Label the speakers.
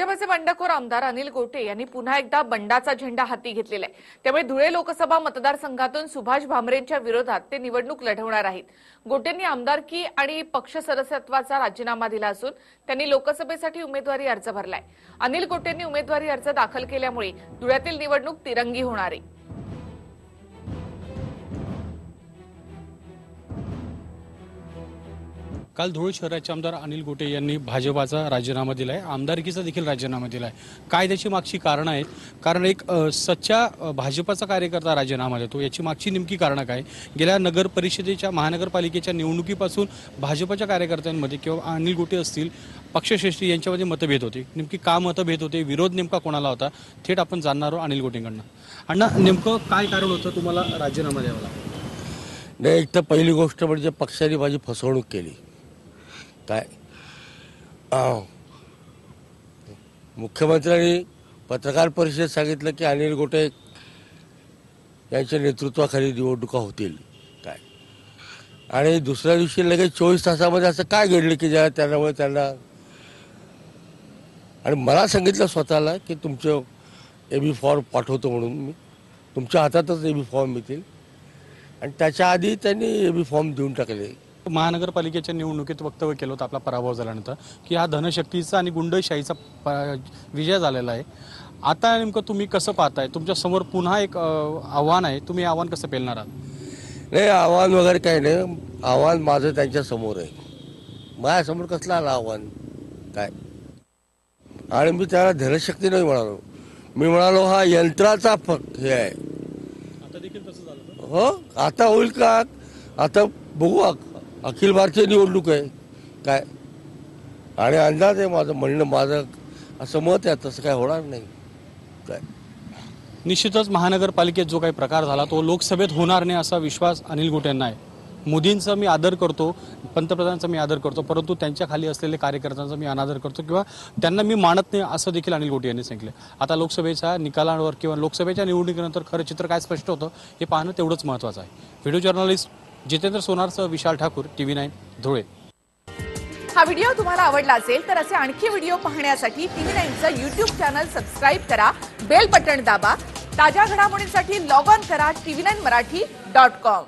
Speaker 1: भाजपचे बंडखोर आमदार अनिल गोटे यांनी पुन्हा एकदा बंडाचा झेंडा हाती घेतलेला आहे. त्यामुळे धुळे लोकसभा मतदारसंघातून सुभाष भामरेंच्या विरोधात ते निवडणूक लढवणार आहेत. गोटेंनी आमदारकी आणि पक्ष सदस्यत्वाचा राजीनामा दिला असून त्यांनी लोकसभेसाठी उमेदवारी अर्ज भरलाय. अनिल गोटेंनी उमेदवारी अर्ज दाखल केल्यामुळे धुळ्यातील निवडणूक तिरंगी होणार आहे.
Speaker 2: काल धुळे शहराचे आमदार अनिल गोटे यांनी भाजपाचा राजीनामा दिला आहे आमदारकीचा देखील राजीनामा दिलाय. काय त्याची मागची कारणं आहेत. कारण एक सच्चा भाजपाचा कार्यकर्ता राजीनामा देतो. याची मागची नेमकी कारणं काय? गेल्या नगर परिषदेच्या महानगरपालिकेच्या निवडणुकीपासून भाजपाच्या कार्यकर्त्यांमध्ये किंवा अनिल गोटे असतील पक्षश्रेष्ठी यांच्यामध्ये मतभेद होते. नेमकी का मतभेद होते? विरोध नेमका कोणाला होता? थेट आपण जाणणार आहोत अनिल गोटेंकडनं. अण्णा नेमकं काय कारण होतं? तुम्हाला राजीनामा द्यावा लागला.
Speaker 3: नाही एक तर पहिली गोष्ट म्हणजे पक्षाने माझी फसवणूक केली. काय? अं, मुख्यमंत्र्यांनी पत्रकार परिषदेत सांगितलं की अनिल गोटे यांच्या नेतृत्वाखाली निवडणुका होतील. काय? आणि दुसऱ्या दिवशी लगेच चोवीस तासामध्ये असं काय घडलं की ज्या त्यामुळे त्यांना आणि मला सांगितलं स्वतःला की तुमचं ए बी फॉर्म पाठवतो म्हणून मी. तुमच्या हातातच ए बी फॉर्म मिळतील. आणि त्याच्या आधी त्यांनी ए बी फॉर्म देऊन टाकले.
Speaker 2: महानगरपालिकेच्या निवडणुकीत वक्तव्य केलं होतं आपला पराभव झाल्यानंतर की हा धनशक्तीचा आणि गुंडशाहीचा विजय झालेला आहे. आता नेमकं तुम्ही कसं पाहताय? तुमच्यासमोर पुन्हा एक आव्हान आहे. तुम्ही आव्हान कसं पेलणार आहात?
Speaker 3: नाही आव्हान वगैरे काही नाही. आव्हान माझं त्यांच्यासमोर आहे. माझ्यासमोर कसलं आलं आव्हान? काय? आणि मी त्याला धनशक्ती नाही म्हणालो. मी म्हणालो हा यंत्राचा फक्त हे आहे.
Speaker 2: आता देखील तसं झालं
Speaker 3: हो आता होईल का? आता बघू अखिल भारतीय निवडणूक आहे. काय? आणि अंदाज आहे माझं म्हणणं माझं असं मत आहे तसं काय होणार नाही. काय?
Speaker 2: निश्चितच महानगरपालिकेत जो काही प्रकार झाला तो लोकसभेत होणार नाही असा विश्वास अनिल गोटे यांना आहे. मोदींचा मी आदर करतो पंतप्रधानांचा मी आदर करतो परंतु त्यांच्या खाली असलेले कार्यकर्त्यांचा मी अनादर करतो किंवा त्यांना मी मानत नाही असं देखील अनिल गोटे यांनी सांगितलं. आता लोकसभेच्या निकालांवर किंवा लोकसभेच्या निवडणुकीनंतर खरं चित्र काय स्पष्ट होतं हे पाहणं तेवढंच महत्त्वाचं आहे. व्हिडिओ जर्नलिस्ट जितेंद्र सोनारसह विशाल ठाकूर टीव्ही नाईन धुळे.
Speaker 1: हा व्हिडिओ तुम्हाला आवडला असेल तर असे आणखी व्हिडिओ पाहण्यासाठी टीव्ही नाईनचं युट्यूब चॅनल सबस्क्राईब करा बेल बटन दाबा ताज्या घडामोडींसाठी लॉग ऑन करा TV nine Marathi dot com